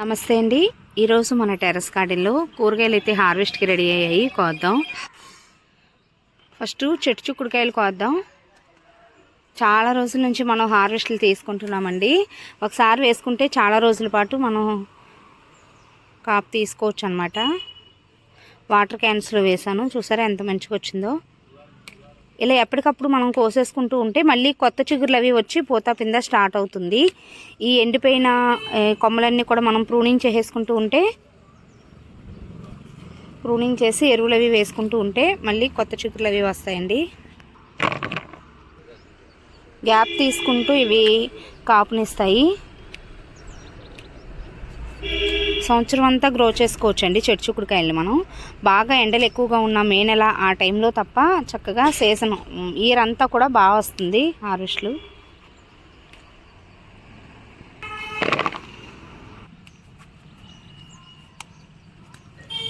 నమస్తే అండి. ఈరోజు మన టెర్రస్ గార్డెన్లో కూరగాయలు అయితే హార్వెస్ట్కి రెడీ అయ్యాయి. కోద్దాం. ఫస్ట్ చెట్టు చిక్కుడుకాయలు కోద్దాం. చాలా రోజుల నుంచి మనం హార్వెస్ట్లు తీసుకుంటున్నామండి. ఒకసారి వేసుకుంటే చాలా రోజుల పాటు మనం కాపు తీసుకోవచ్చు అనమాట వాటర్ క్యాన్స్లో వేసాను. చూసారా ఎంత మంచిగా వచ్చిందో ఇలా ఎప్పటికప్పుడు మనం కోసేసుకుంటూ ఉంటే మళ్ళీ కొత్త చిగురులు అవి వచ్చి పూత పింద స్టార్ట్ అవుతుంది. ఈ ఎండిపోయిన కొమ్మలన్నీ కూడా మనం ప్రూనింగ్ చేసేసుకుంటూ ఉంటే ప్రూనింగ్ చేసి ఎరువులు అవి వేసుకుంటూ ఉంటే మళ్ళీ కొత్త చిగురులు అవి వస్తాయండి. గ్యాప్ తీసుకుంటూ ఇవి కాపునిస్తాయి. సంవత్సరం అంతా గ్రో చేసుకోవచ్చండి చెట్టు చిక్కుడుకాయలు మనం. బాగా ఎండలు ఎక్కువగా ఉన్న మే నెల ఆ టైంలో తప్ప చక్కగా సీజన్ ఇయర్ అంతా కూడా బాగా వస్తుంది హార్వెస్ట్లు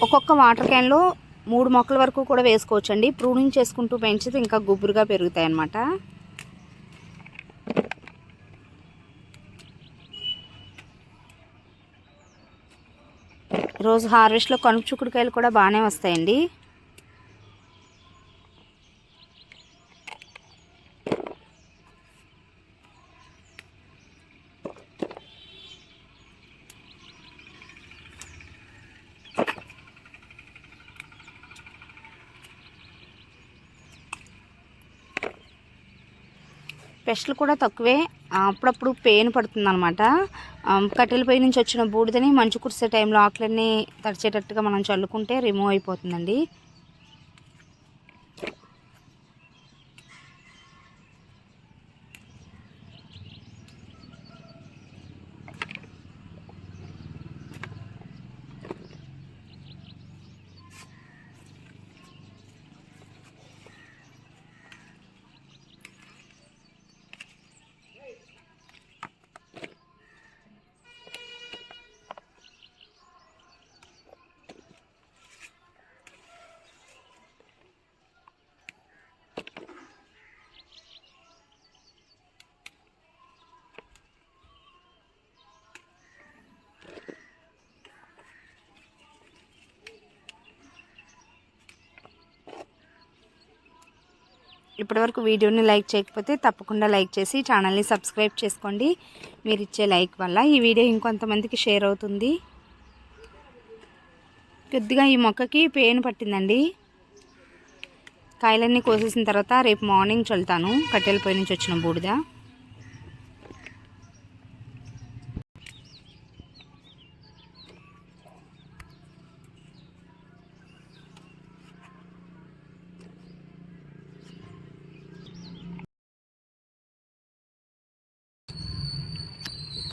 ఒక్కొక్క వాటర్ క్యాన్లో మూడు మొక్కల వరకు కూడా వేసుకోవచ్చండి. ప్రూనింగ్ చేసుకుంటూ పెంచితే ఇంకా గుబురుగా పెరుగుతాయి అన్నమాట రోజు హార్వెస్ట్లో కనుపు చిక్కుడుకాయలు కూడా బాగానే వస్తాయండి. పెస్ట్లు కూడా తక్కువే. అప్పుడప్పుడు పెయిన్ పడుతుంది అనమాట కట్టెలపై నుంచి వచ్చిన బూడిదని మంచు కురిసే టైంలో ఆకులన్నీ తడిచేటట్టుగా మనం చల్లుకుంటే రిమూవ్ అయిపోతుందండి. ఇప్పటివరకు వీడియోని లైక్ చేయకపోతే తప్పకుండా లైక్ చేసి ఛానల్ని సబ్స్క్రైబ్ చేసుకోండి. మీరు ఇచ్చే లైక్ వల్ల ఈ వీడియో ఇంకొంతమందికి షేర్ అవుతుంది. కొద్దిగా ఈ మొక్కకి పెయిన్ పట్టిందండి. కాయలన్నీ కోసేసిన తర్వాత రేపు మార్నింగ్ చల్లుతాను. కట్టెల పొయ్యి నుంచి వచ్చిన బూడిద.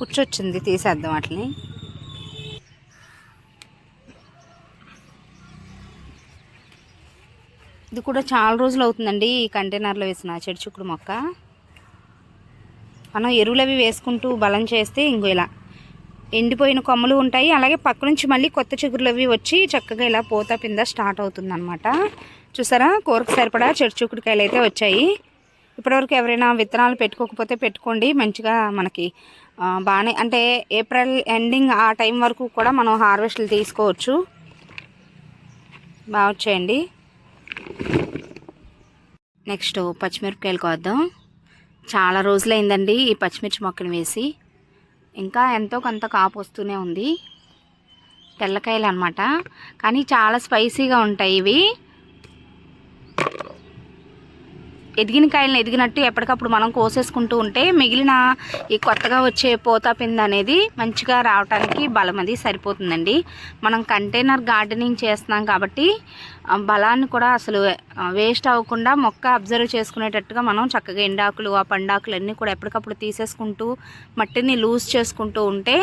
పుచ్చొచ్చింది తీసేద్దాం వాటిని. ఇది కూడా చాలా రోజులు అవుతుందండి ఈ కంటైనర్లో వేసిన చెడు మొక్క. మనం ఎరువులు అవి వేసుకుంటూ బలం చేస్తే ఇంకో ఇలా ఎండిపోయిన కొమ్మలు ఉంటాయి అలాగే పక్క నుంచి మళ్ళీ కొత్త చిగురులు అవి వచ్చి చక్కగా ఇలా పోత పింద స్టార్ట్ అవుతుంది అనమాట చూసారా? కూరకు సరిపడా చెడు చిక్కుడుకాయలు అయితే వచ్చాయి. ఇప్పటివరకు ఎవరైనా విత్తనాలు పెట్టుకోకపోతే పెట్టుకోండి. మంచిగా మనకి బాగానే అంటే ఏప్రిల్ ఎండింగ్ ఆ టైం వరకు కూడా మనం హార్వెస్ట్లు తీసుకోవచ్చు. బాగా వచ్చేయండి. నెక్స్ట్ పచ్చిమిరపకాయలు కోద్దాం. చాలా రోజులైందండి ఈ పచ్చిమిర్చి మొక్కను వేసి. ఇంకా ఎంతో కొంత కాపు వస్తూనే ఉంది. తెల్లకాయలు అనమాట కానీ చాలా స్పైసీగా ఉంటాయి ఇవి. ఎదిగిన కాయలను ఎదిగినట్టు ఎప్పటికప్పుడు మనం కోసేసుకుంటూ ఉంటే మిగిలిన ఈ కొత్తగా వచ్చే పోతా పిండి అనేది మంచిగా రావడానికి బలం అది సరిపోతుందండి. మనం కంటైనర్ గార్డెనింగ్ చేస్తున్నాం కాబట్టి బలాన్ని కూడా అసలు వేస్ట్ అవ్వకుండా మొక్క అబ్జర్వ్ చేసుకునేటట్టుగా మనం చక్కగా ఎండాకులు ఆ పండాకులు అన్నీ కూడా ఎప్పటికప్పుడు తీసేసుకుంటూ మట్టిని లూజ్ చేసుకుంటూ ఉంటే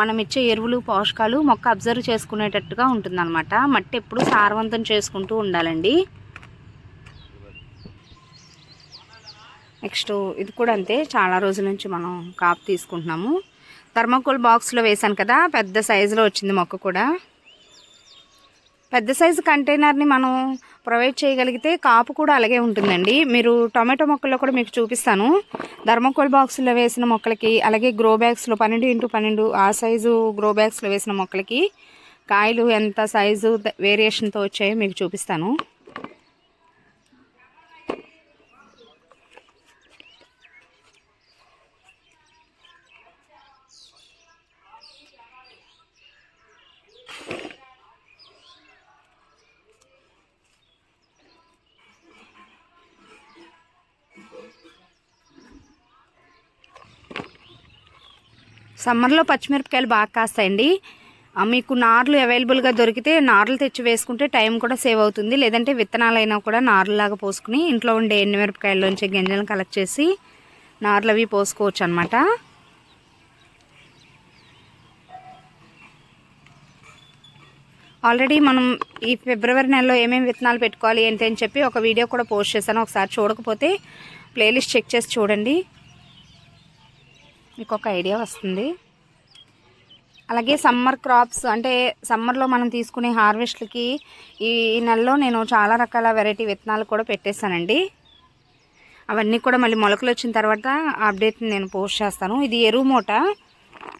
మనం ఇచ్చే ఎరువులు పోషకాలు మొక్క అబ్జర్వ్ చేసుకునేటట్టుగా ఉంటుందన్నమాట. మట్టి ఎప్పుడు సారవంతం చేసుకుంటూ ఉండాలండి. నెక్స్ట్ ఇది కూడా అంతే. చాలా రోజుల నుంచి మనం కాపు తీసుకుంటున్నాము. థర్మాకోల్ బాక్స్లో వేసాను కదా పెద్ద సైజులో వచ్చింది మొక్క కూడా. పెద్ద సైజు కంటైనర్ని మనం ప్రొవైడ్ చేయగలిగితే కాపు కూడా అలాగే ఉంటుందండి. మీరు టొమాటో మొక్కల్లో కూడా మీకు చూపిస్తాను. ధర్మకోల్ బాక్సుల్లో వేసిన మొక్కలకి అలాగే గ్రో బ్యాగ్స్లో పన్నెండు ఇంటూ పన్నెండు ఆ సైజు గ్రో బ్యాగ్స్లో వేసిన మొక్కలకి కాయలు ఎంత సైజు వేరియేషన్తో వచ్చాయో మీకు చూపిస్తాను. సమ్మర్లో పచ్చిమిరపకాయలు బాగా కాస్తాయండి. మీకు నార్లు అవైలబుల్గా దొరికితే నార్లు తెచ్చి వేసుకుంటే టైం కూడా సేవ్ అవుతుంది. లేదంటే విత్తనాలైనా కూడా నార్లలాగా పోసుకుని ఇంట్లో ఉండే ఎండుమిరపకాయల్లోంచి గింజలను కలెక్ట్ చేసి నార్లు అవి పోసుకోవచ్చు అనమాట ఆల్రెడీ మనం ఈ ఫిబ్రవరి నెలలో ఏమేమి విత్తనాలు పెట్టుకోవాలి ఏంటి అని చెప్పి ఒక వీడియో కూడా పోస్ట్ చేశాను. ఒకసారి చూడకపోతే ప్లేలిస్ట్ చెక్ చేసి చూడండి. మీకు ఒక ఐడియా వస్తుంది. అలాగే సమ్మర్ క్రాప్స్ అంటే సమ్మర్లో మనం తీసుకునే హార్వెస్ట్లకి ఈ నెలలో నేను చాలా రకాల వెరైటీ విత్తనాలు కూడా పెట్టేశానండి. అవన్నీ కూడా మళ్ళీ మొలకలు వచ్చిన తర్వాత అప్డేట్ నేను పోస్ట్ చేస్తాను. ఇది ఎరువు మూట.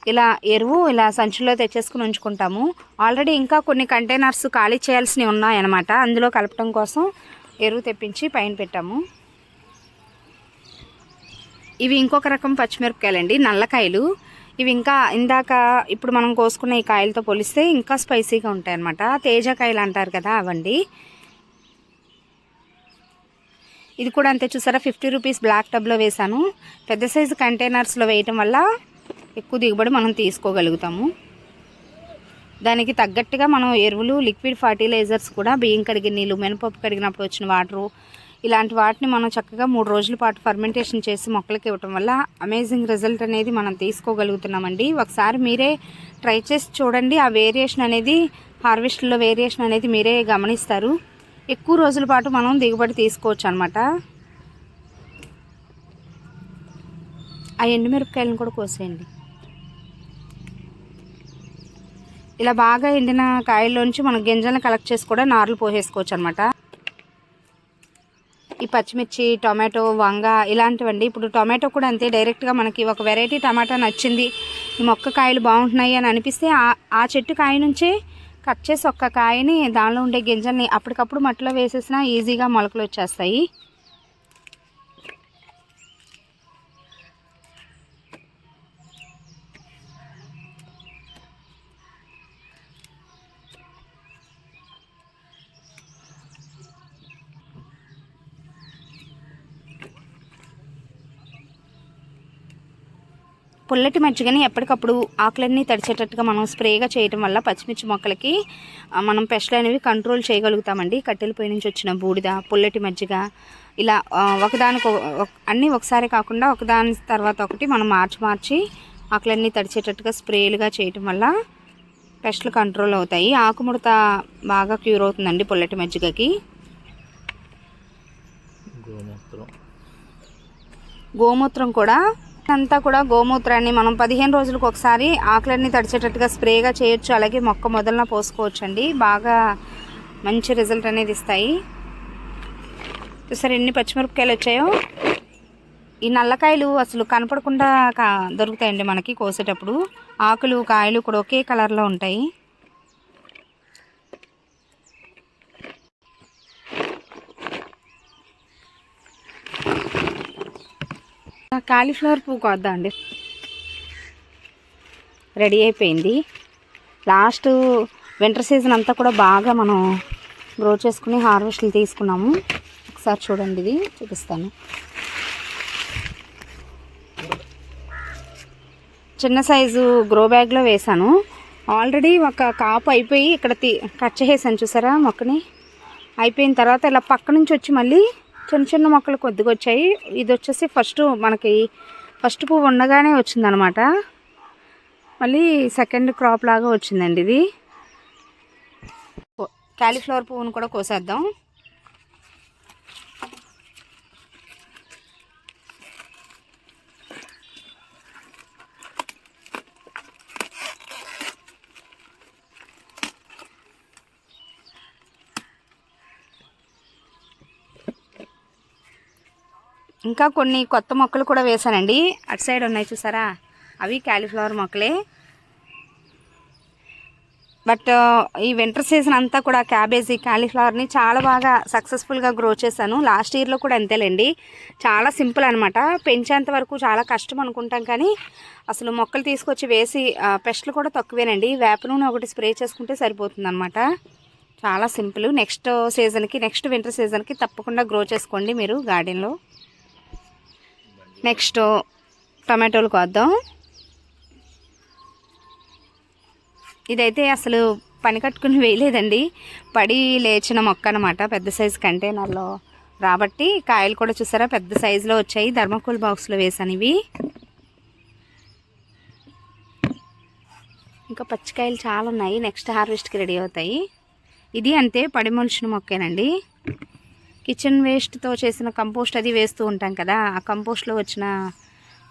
ఇలా ఎరువు ఇలా సంచుల్లో తెచ్చేసుకుని ఉంచుకుంటాము. ఆల్రెడీ ఇంకా కొన్ని కంటైనర్స్ ఖాళీ చేయాల్సినవి ఉన్నాయన్నమాట. అందులో కలపడం కోసం ఎరువు తెప్పించి పైన పెట్టాము. ఇవి ఇంకొక రకం పచ్చిమిరపకాయలండి నల్లకాయలు. ఇవి ఇంకా ఇందాక ఇప్పుడు మనం కోసుకున్న ఈ కాయలతో పోలిస్తే ఇంకా స్పైసీగా ఉంటాయి అన్నమాట తేజకాయలు అంటారు కదా అవండి. ఇది కూడా అంతే చూసారా ఫిఫ్టీ రూపీస్ బ్లాక్ టబ్లో వేసాను పెద్ద సైజు కంటైనర్స్లో వేయటం వల్ల ఎక్కువ దిగుబడి మనం తీసుకోగలుగుతాము. దానికి తగ్గట్టుగా మనం ఎరువులు లిక్విడ్ ఫర్టిలైజర్స్ కూడా బియ్యం కడిగిన నీళ్ళు మినపప్పు కడిగినప్పుడు వచ్చిన వాటరు ఇలాంటి వాటిని మనం చక్కగా మూడు రోజుల పాటు ఫర్మెంటేషన్ చేసి మొక్కలకి ఇవ్వటం వల్ల అమేజింగ్ రిజల్ట్ అనేది మనం తీసుకోగలుగుతున్నామండి. ఒకసారి మీరే ట్రై చేసి చూడండి. ఆ వేరియేషన్ అనేది హార్వెస్ట్లో వేరియేషన్ అనేది మీరే గమనిస్తారు. ఎక్కువ రోజుల పాటు మనం దిగుబడి తీసుకోవచ్చు అనమాట ఆ ఎండుమిరపకాయలను కూడా కోసేయండి. ఇలా బాగా ఎండిన కాయల్లోంచి మనం గింజలను కలెక్ట్ చేసి కూడా నార్లు పోసేసుకోవచ్చు అనమాట ఈ పచ్చిమిర్చి టొమాటో వంగ ఇలాంటివండి. ఇప్పుడు టొమాటో కూడా అంతే డైరెక్ట్గా మనకి ఒక వెరైటీ టమాటా నచ్చింది. ఈ మొక్క కాయలు బాగుంటున్నాయి అని అనిపిస్తే ఆ- ఆ చెట్టు కాయ నుంచే కట్ చేసి ఒక్క కాయని దానిలో ఉండే గింజల్ని అప్పటికప్పుడు మట్టిలో వేసేసినా ఈజీగా మొలకలు వచ్చేస్తాయి. పుల్లటి మజ్జిగని ఎప్పటికప్పుడు ఆకులన్నీ తడిచేటట్టుగా మనం స్ప్రేగా చేయటం వల్ల పచ్చిమిర్చి మొక్కలకి మనం పెస్ట్లు అనేవి కంట్రోల్ చేయగలుగుతామండి. కట్టెల పై నుంచి వచ్చిన బూడిద పుల్లటి మజ్జిగ ఇలా ఒకదానికి ఒక- ఒక- అన్నీ ఒకసారి కాకుండా ఒకదాని తర్వాత ఒకటి మనం మార్చి మార్చి ఆకులన్నీ తడిచేటట్టుగా స్ప్రేలుగా చేయటం వల్ల పెస్ట్లు కంట్రోల్ అవుతాయి. ఆకుముడత బాగా క్యూర్ అవుతుందండి పుల్లటి మజ్జిగకి. గోమూత్రం. గోమూత్రం కూడా అంతా కూడా గోమూత్రాన్ని మనం పదిహేను రోజులకు ఒకసారి ఆకులన్నీ తడిచేటట్టుగా స్ప్రేగా చేయొచ్చు అలాగే మొక్క మొదలన పోసుకోవచ్చు అండి బాగా మంచి రిజల్ట్ అనేది ఇస్తాయి. చూసారు ఎన్ని పచ్చిమిరపకాయలు వచ్చాయో? ఈ నల్లకాయలు అసలు కనపడకుండా కా దొరుకుతాయండి మనకి కోసేటప్పుడు. ఆకులు కాయలు కూడా ఒకే కలర్లో ఉంటాయి. కాలీఫ్లవర్ పువ్వు కోద్దాం అండి రెడీ అయిపోయింది. లాస్ట్ వింటర్ సీజన్ అంతా కూడా బాగా మనం గ్రో చేసుకుని హార్వెస్ట్లు తీసుకున్నాము. ఒకసారి చూడండి ఇది చూపిస్తాను. చిన్న సైజు గ్రో బ్యాగ్లో వేసాను ఆల్రెడీ ఒక కాపు అయిపోయి ఇక్కడ తీ కట్ చేసేసాను చూసారా మొక్కని? అయిపోయిన తర్వాత ఇలా పక్క నుంచి వచ్చి మళ్ళీ చిన్న చిన్న మొక్కలు కొద్దిగా వచ్చాయి. ఇది వచ్చేసి ఫస్ట్ మనకి ఫస్ట్ పువ్వు ఉండగానే వచ్చిందనమాట. మళ్ళీ సెకండ్ క్రాప్ లాగా వచ్చిందండి ఇది. క్యాలీఫ్లవర్ పువ్వును కూడా కోసేద్దాం. ఇంకా కొన్ని కొత్త మొక్కలు కూడా వేసానండి అటు సైడ్ ఉన్నాయి చూసారా? అవి క్యాలీఫ్లవర్ మొక్కలే. బట్ ఈ వింటర్ సీజన్ అంతా కూడా క్యాబేజీ క్యాలీఫ్లవర్ని చాలా బాగా సక్సెస్ఫుల్గా గ్రో చేశాను. లాస్ట్ ఇయర్లో కూడా అంతేలేండి. చాలా సింపుల్ అనమాట పెంచేంత వరకు చాలా కష్టం అనుకుంటాం కానీ అసలు మొక్కలు తీసుకొచ్చి వేసి పెస్ట్లు కూడా తక్కువేనండి. వేప నూనె ఒకటి స్ప్రే చేసుకుంటే సరిపోతుంది అనమాట చాలా సింపుల్. నెక్స్ట్ సీజన్కి నెక్స్ట్ వింటర్ సీజన్కి తప్పకుండా గ్రో చేసుకోండి మీరు గార్డెన్లో. నెక్స్ట్ టమాటోలు కోద్దాం. ఇదైతే అసలు పని కట్టుకుని వేయలేదండి. పడి లేచిన మొక్క అనమాట పెద్ద సైజు కంటైనర్లో. రాబట్టి కాయలు కూడా చూసారా పెద్ద సైజులో వచ్చాయి ధర్మకోల్ బాక్స్లో వేసాను ఇవి. ఇంకా పచ్చికాయలు చాలా ఉన్నాయి నెక్స్ట్ హార్వెస్ట్కి రెడీ అవుతాయి. ఇది అంతే పడి మొలిచిన మొక్కేనండి. కిచెన్ వేస్ట్తో చేసిన కంపోస్ట్ అది వేస్తూ ఉంటాం కదా ఆ కంపోస్ట్లో వచ్చిన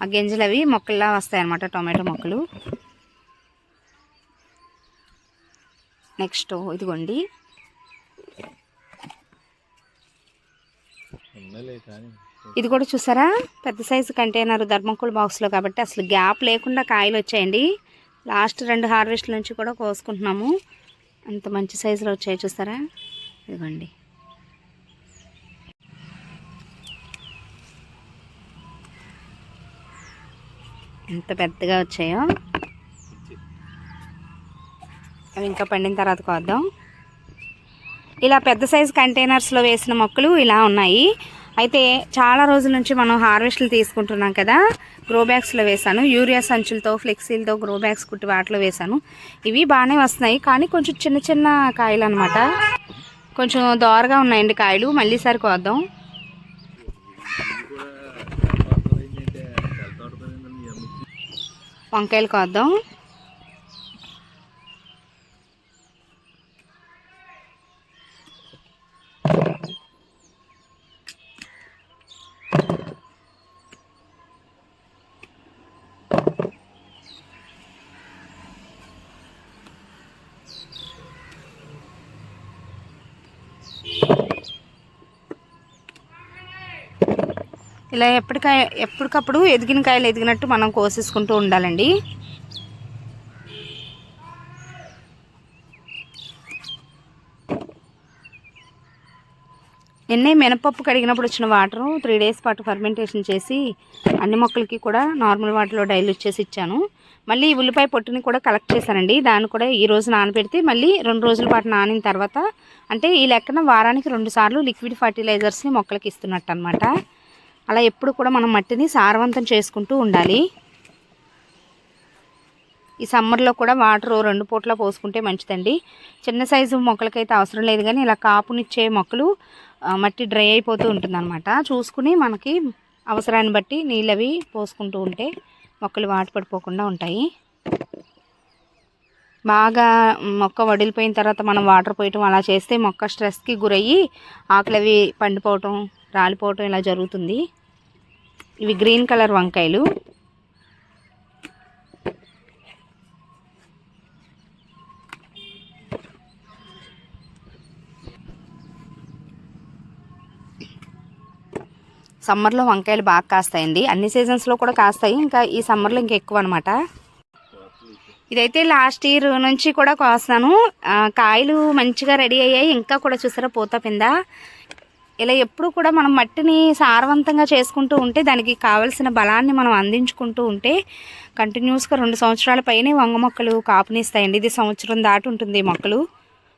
ఆ గింజలు అవి మొక్కల్లా వస్తాయి అన్నమాట టొమాటో మొక్కలు. నెక్స్ట్ ఇదిగోండి. ఇది కూడా చూసారా? పెద్ద సైజు కంటైనర్ ధర్మకోల్ బాక్స్లో కాబట్టి అసలు గ్యాప్ లేకుండా కాయలు వచ్చాయండి. లాస్ట్ రెండు హార్వెస్ట్ల నుంచి కూడా కోసుకుంటున్నాము. అంత మంచి సైజులో వచ్చాయి చూసారా? ఇదిగోండి. ఎంత పెద్దగా వచ్చాయో. అవి ఇంకా పండిన తర్వాత కోద్దాం. ఇలా పెద్ద సైజు కంటైనర్స్లో వేసిన మొక్కలు ఇలా ఉన్నాయి. అయితే చాలా రోజుల నుంచి మనం హార్వెస్ట్లు తీసుకుంటున్నాం కదా. గ్రో బ్యాగ్స్లో వేసాను యూరియా సంచులతో ఫ్లెక్సీలతో గ్రో బ్యాగ్స్ కుట్టి వాటిలో వేసాను ఇవి బాగానే వస్తున్నాయి. కానీ కొంచెం చిన్న చిన్న కాయలు అనమాట కొంచెం దోరగా ఉన్నాయండి కాయలు. మళ్ళీసారి కోద్దాం. వంకాయలు కోద్దాం. ఇలా ఎప్పటికాయ ఎప్పటికప్పుడు ఎదిగిన కాయలు ఎదిగినట్టు మనం కోసేసుకుంటూ ఉండాలండి. నిన్నే మినపప్పు కడిగినప్పుడు వచ్చిన వాటరు త్రీ డేస్ పాటు ఫర్మెంటేషన్ చేసి అన్ని మొక్కలకి కూడా నార్మల్ వాటర్లో డైల్యూట్ చేసి ఇచ్చాను. మళ్ళీ ఉల్లిపాయ పొట్టుని కూడా కలెక్ట్ చేశానండి. దాన్ని కూడా ఈ రోజు నానబెడితే మళ్ళీ రెండు రోజుల పాటు నానిన తర్వాత అంటే ఈ లెక్కన వారానికి రెండు సార్లు లిక్విడ్ ఫర్టిలైజర్స్ని మొక్కలకి ఇస్తున్నట్టు అనమాట అలా ఎప్పుడు కూడా మనం మట్టిని సారవంతం చేసుకుంటూ ఉండాలి. ఈ సమ్మర్లో కూడా వాటర్ రెండు పూట్ల పోసుకుంటే మంచిదండి. చిన్న సైజు మొక్కలకైతే అవసరం లేదు కానీ ఇలా కాపునిచ్చే మొక్కలు మట్టి డ్రై అయిపోతూ ఉంటుందన్నమాట. చూసుకుని మనకి అవసరాన్ని బట్టి నీళ్ళు అవి పోసుకుంటూ ఉంటే మొక్కలు వాటి పడిపోకుండా ఉంటాయి. బాగా మొక్క వడిలిపోయిన తర్వాత మనం వాటర్ పోయటం అలా చేస్తే మొక్క స్ట్రెస్కి గురయ్యి ఆకులవి పండిపోవటం రాలిపోవటం ఇలా జరుగుతుంది. ఇవి గ్రీన్ కలర్ వంకాయలు. సమ్మర్లో వంకాయలు బాగా కాస్తాయండి. అన్ని సీజన్స్లో కూడా కాస్తాయి. ఇంకా ఈ సమ్మర్లో ఇంకా ఎక్కువ అనమాట ఇదైతే లాస్ట్ ఇయర్ నుంచి కూడా కోస్తాను కాయలు మంచిగా రెడీ అయ్యాయి. ఇంకా కూడా చూసారా పూత పింద? ఇలా ఎప్పుడు కూడా మనం మట్టిని సారవంతంగా చేసుకుంటూ ఉంటే దానికి కావలసిన బలాన్ని మనం అందించుకుంటూ ఉంటే కంటిన్యూస్గా రెండు సంవత్సరాల పైనే వంగ మొక్కలు కాపునిస్తాయండి. ఇది సంవత్సరం దాటి ఉంటుంది ఈ మొక్కలు.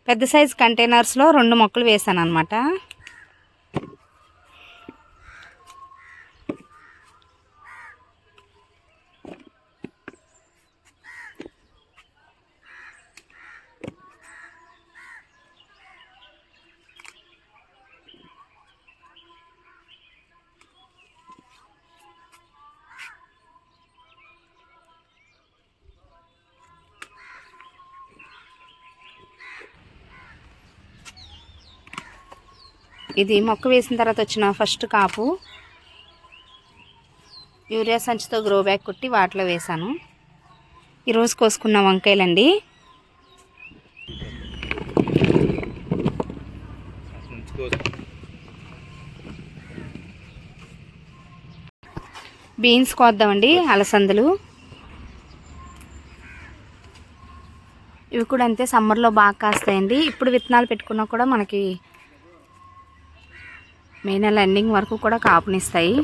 పెద్ద సైజ్ కంటైనర్స్లో రెండు మొక్కలు వేసాను అనమాట ఇది మొక్క వేసిన తర్వాత వచ్చిన ఫస్ట్ కాపు. యూరియా సంచితో గ్రో బ్యాగ్ కుట్టి వాటిలో వేశాను ఈరోజు కోసుకున్న వంకాయలండి. బీన్స్ కోద్దామండి అలసందలు. ఇవి కూడా అంతే సమ్మర్లో బాగా కాస్తాయండి. ఇప్పుడు విత్తనాలు పెట్టుకున్నా కూడా మనకి మే నెల ఎండింగ్ వరకు కూడా కాపునిస్తాయి.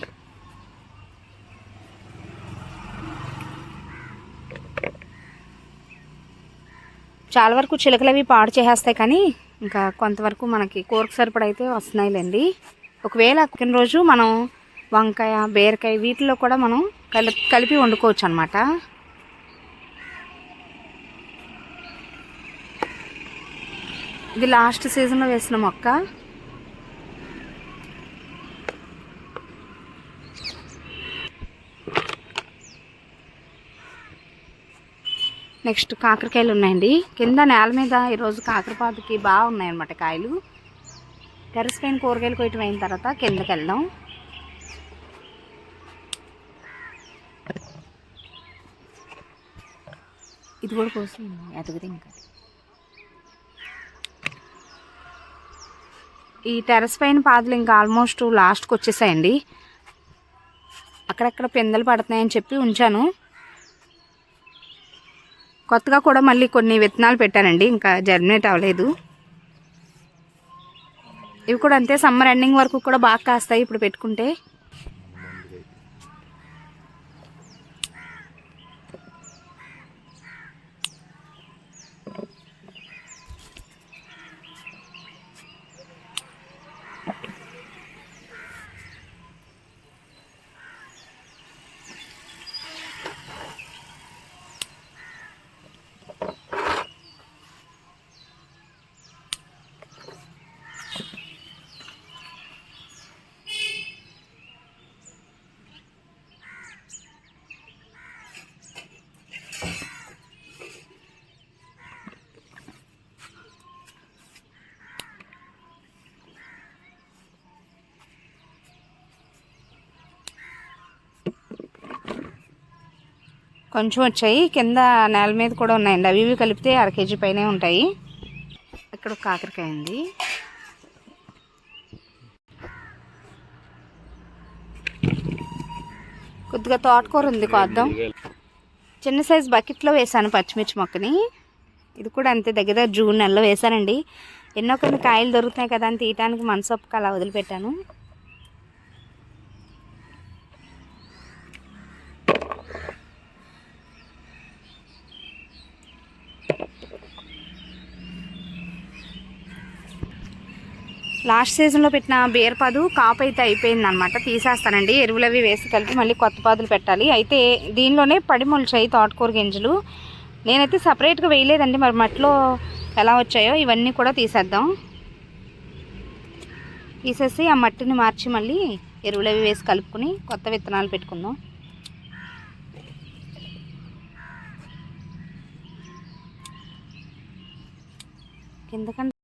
చాలా వరకు చిలకలు అవి పాడు చేసేస్తాయి కానీ ఇంకా కొంతవరకు మనకి కూరకు సరిపడైతే వస్తున్నాయిలేండి. ఒకవేళ కొన్ని రోజు మనం వంకాయ బీరకాయ వీటిలో కూడా మనం కలిపి కలిపి వండుకోవచ్చు అనమాట ఇది లాస్ట్ సీజన్లో వేసిన మొక్క. నెక్స్ట్ కాకరకాయలు ఉన్నాయండి. కింద నేల మీద ఈరోజు కాకరపాదుకి బాగా ఉన్నాయన్నమాట కాయలు. టెరస్ పైన కూరగాయలు కొయ్యటం అయిన తర్వాత కిందకి వెళ్దాం. ఇది కూడా కోసం ఎదగదు ఇంకా. ఈ టెరస్ పైన పాదులు ఇంకా ఆల్మోస్ట్ లాస్ట్కి వచ్చేసాయండి. అక్కడక్కడ పిందెలు పడుతున్నాయని చెప్పి ఉంచాను. కొత్తగా కూడా మళ్ళీ కొన్ని విత్తనాలు పెట్టానండి ఇంకా జర్మినేట్ అవ్వలేదు. ఇవి కూడా అంతే సమ్మర్ ఎండింగ్ వరకు కూడా బాగా కాస్తాయి ఇప్పుడు పెట్టుకుంటే. కొంచెం వచ్చాయి. కింద నేల మీద కూడా ఉన్నాయండి. అవి ఇవి కలిపితే అర కేజీ పైనే ఉంటాయి. ఇక్కడ ఒక కాకరకాయ ఉంది కొద్దిగా తోటకూర ఉంది కోద్దాం. చిన్న సైజ్ బకెట్లో వేసాను పచ్చిమిర్చి మొక్కని. ఇది కూడా అంతే దగ్గర జూన్ నెలలో వేసానండి ఎన్నో కొన్ని కాయలు దొరుకుతున్నాయి కదా అని తీయటానికి మనసు అలా వదిలిపెట్టాను. లాస్ట్ సీజన్లో పెట్టిన బీరపాదు కాపు అయితే అయిపోయింది అనమాట తీసేస్తానండి. ఎరువులు అవి వేసి కలిపి మళ్ళీ కొత్త పాదులు పెట్టాలి. అయితే దీనిలోనే పడి మొలిచాయి తోటకూర గింజలు. నేనైతే సపరేట్గా వేయలేదండి. మరి మట్లో ఎలా వచ్చాయో ఇవన్నీ కూడా తీసేద్దాం. తీసేసి ఆ మట్టిని మార్చి మళ్ళీ ఎరువులు అవి వేసి కలుపుకొని కొత్త విత్తనాలు పెట్టుకుందాం. కిందకంటే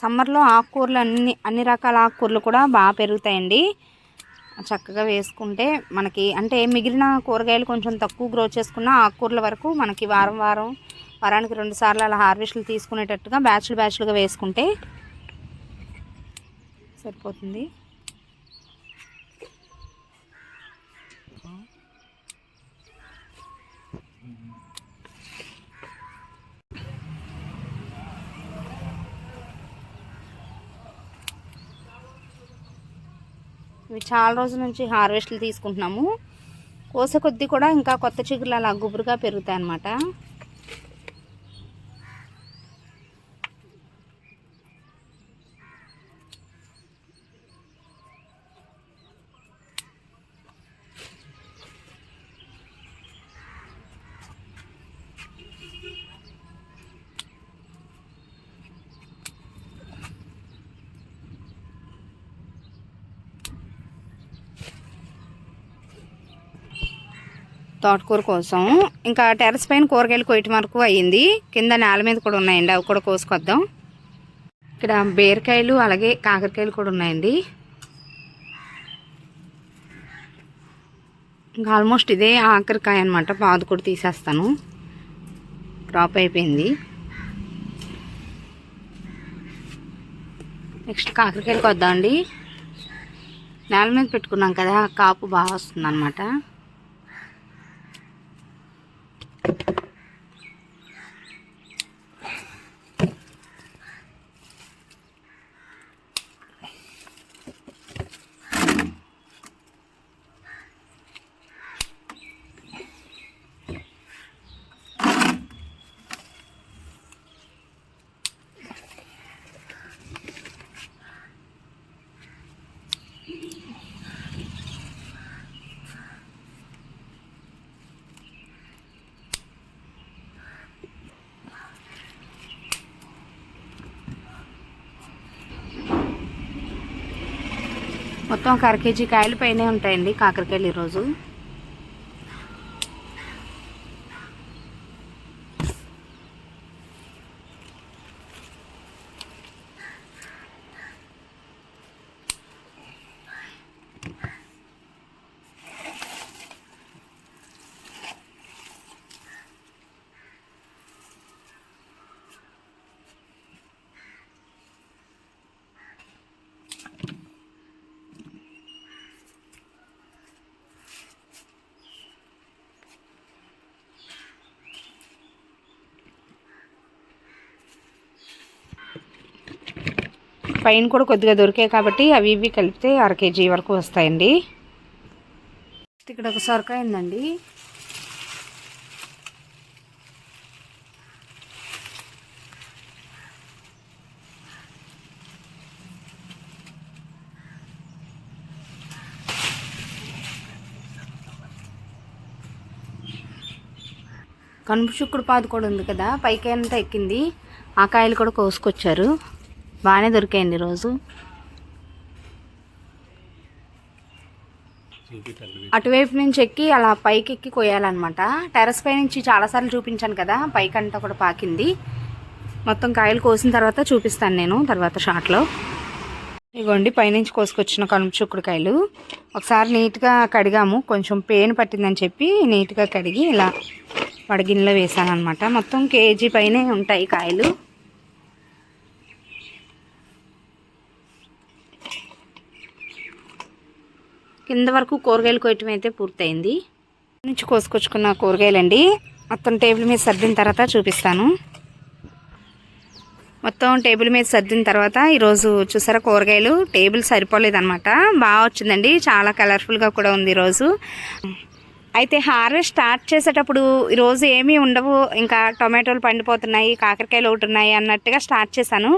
సమ్మర్లో ఆకుకూరలు అన్ని అన్ని రకాల ఆకుకూరలు కూడా బాగా పెరుగుతాయండి. చక్కగా వేసుకుంటే మనకి అంటే మిగిలిన కూరగాయలు కొంచెం తక్కువ గ్రో చేసుకున్న ఆకుకూరల వరకు మనకి వారం వారం వారానికి రెండు సార్లు అలా హార్వెస్ట్లు తీసుకునేటట్టుగా బ్యాచ్లు బ్యాచ్లుగా వేసుకుంటే సరిపోతుంది. ఇవి చాలా రోజుల నుంచి హార్వెస్ట్లు తీసుకుంటున్నాము. కోసే కొద్దీ కూడా ఇంకా కొత్త చిగురులు అలా గుబురుగా పెరుగుతాయి అన్నమాట తోటకూర కోసం. ఇంకా టెర్రస్ పైన కూరగాయలు కొయ్యటం వరకు అయ్యింది. కింద నేల మీద కూడా ఉన్నాయండి. అవి కూడా కోసుకొద్దాం. ఇక్కడ బీరకాయలు అలాగే కాకరకాయలు కూడా ఉన్నాయండి. ఇంకా ఆల్మోస్ట్ ఇదే ఆఖరికాయ అనమాట పాదు కూడా తీసేస్తాను. క్రాప్ అయిపోయింది. నెక్స్ట్ కాకరకాయలకు వద్దామండి నేల మీద పెట్టుకున్నాం కదా కాపు బాగా వస్తుంది అనమాట మొత్తం ఒక అర కేజీ కాయలు పైనే ఉంటాయండి కాకరకాయలు ఈరోజు. పైన కూడా కొద్దిగా దొరికాయి కాబట్టి అవి ఇవి కలిపితే అర కేజీ వరకు వస్తాయండి. ఇక్కడ ఒక సొరకాయ ఉందండి. కనుపు చుక్కుడు పాదు కూడా ఉంది కదా పైకి అంతా ఎక్కింది. ఆ కాయలు కూడా కోసుకొచ్చారు. బాగానే దొరికాయండి రోజు. అటువైపు నుంచి ఎక్కి అలా పైకి ఎక్కి కొయ్యాలన్నమాట. టెరస్ పై నుంచి చాలాసార్లు చూపించాను కదా పైకి అంతా కూడా పాకింది. మొత్తం కాయలు కోసిన తర్వాత చూపిస్తాను నేను తర్వాత షాట్లో ఇగోండి పైనుంచి కోసుకొచ్చిన కనుపు చుక్కుడుకాయలు ఒకసారి నీట్గా కడిగాము కొంచెం పేను పట్టిందని చెప్పి నీట్గా కడిగి ఇలా వడగిన్నెలో వేసాను అనమాట మొత్తం కేజీ పైనే ఉంటాయి కాయలు. కింద వరకు కూరగాయలు కొయ్యటం అయితే పూర్తయింది. నుంచి కోసుకొచ్చుకున్న కూరగాయలండి. మొత్తం టేబుల్ మీద సర్దిన తర్వాత చూపిస్తాను. మొత్తం టేబుల్ మీద సర్దిన తర్వాత ఈరోజు చూసారా కూరగాయలు? టేబుల్ సరిపోలేదు అనమాట బాగా వచ్చిందండి. చాలా కలర్ఫుల్గా కూడా ఉంది ఈరోజు. అయితే హార్వెస్ట్ స్టార్ట్ చేసేటప్పుడు ఈరోజు ఏమీ ఉండవు. ఇంకా టొమాటోలు పండిపోతున్నాయి కాకరకాయలు ఒకటి ఉన్నాయి అన్నట్టుగా స్టార్ట్ చేశాను.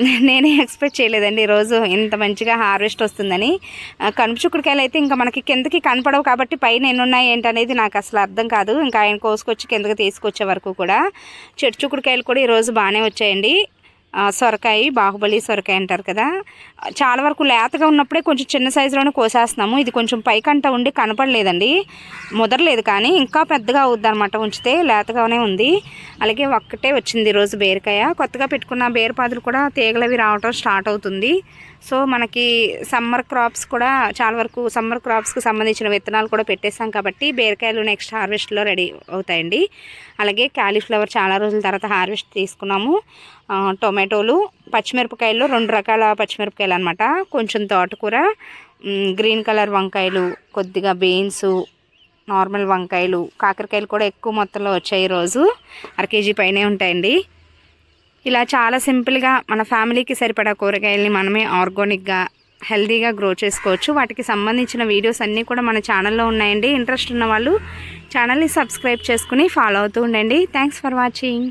నేనే ఎక్స్పెక్ట్ చేయలేదండి. ఈరోజు ఇంత మంచిగా హార్వెస్ట్ వస్తుందని. ఆ, కనుపు చుక్కుడుకాయలు అయితే ఇంకా మనకి కిందకి కనపడవు కాబట్టి పైన ఎన్ని ఉన్నాయి ఏంటనేది నాకు అసలు అర్థం కాదు. ఇంకా ఆయన కోసుకొచ్చి కిందకి తీసుకొచ్చే వరకు కూడా. చెట్టు చుక్కుడుకాయలు కూడా ఈరోజు బాగానే వచ్చాయండి. సొరకాయ బాహుబలి సొరకాయ అంటారు కదా. చాలా వరకు లేతగా ఉన్నప్పుడే కొంచెం చిన్న సైజులోనే కోసేస్తున్నాము. ఇది కొంచెం పైకంట ఉండి కనపడలేదండి. ముదరలేదు కానీ ఇంకా పెద్దగా అవుద్ది అనమాట ఉంచితే లేతగానే ఉంది. అలాగే ఒక్కటే వచ్చింది ఈరోజు బీరకాయ. కొత్తగా పెట్టుకున్న బీరపాదులు కూడా తీగలవి రావటం స్టార్ట్ అవుతుంది. సో మనకి సమ్మర్ క్రాప్స్ కూడా చాలా వరకు సమ్మర్ క్రాప్స్కి సంబంధించిన విత్తనాలు కూడా పెట్టేసాం కాబట్టి బీరకాయలు నెక్స్ట్ హార్వెస్ట్లో రెడీ అవుతాయండి. అలాగే క్యాలీఫ్లవర్ చాలా రోజుల తర్వాత హార్వెస్ట్ తీసుకున్నాము. టొమాటోలు పచ్చిమిరపకాయలు రెండు రకాల పచ్చిమిరపకాయలు అనమాట కొంచెం తోటకూర గ్రీన్ కలర్ వంకాయలు కొద్దిగా బీన్స్ నార్మల్ వంకాయలు కాకరకాయలు కూడా ఎక్కువ మొత్తంలో వచ్చాయి ఈరోజు అర కేజీ పైనే ఉంటాయండి. ఇలా చాలా సింపుల్గా మన ఫ్యామిలీకి సరిపడా కూరగాయల్ని మనమే ఆర్గానిక్గా హెల్దీగా గ్రో చేసుకోవచ్చు. వాటికి సంబంధించిన వీడియోస్ అన్నీ కూడా మన ఛానల్లో ఉన్నాయండి. ఇంట్రెస్ట్ ఉన్న వాళ్ళు ఛానల్ని సబ్స్క్రైబ్ చేసుకుని ఫాలో అవుతూ ఉండండి. Thanks for watching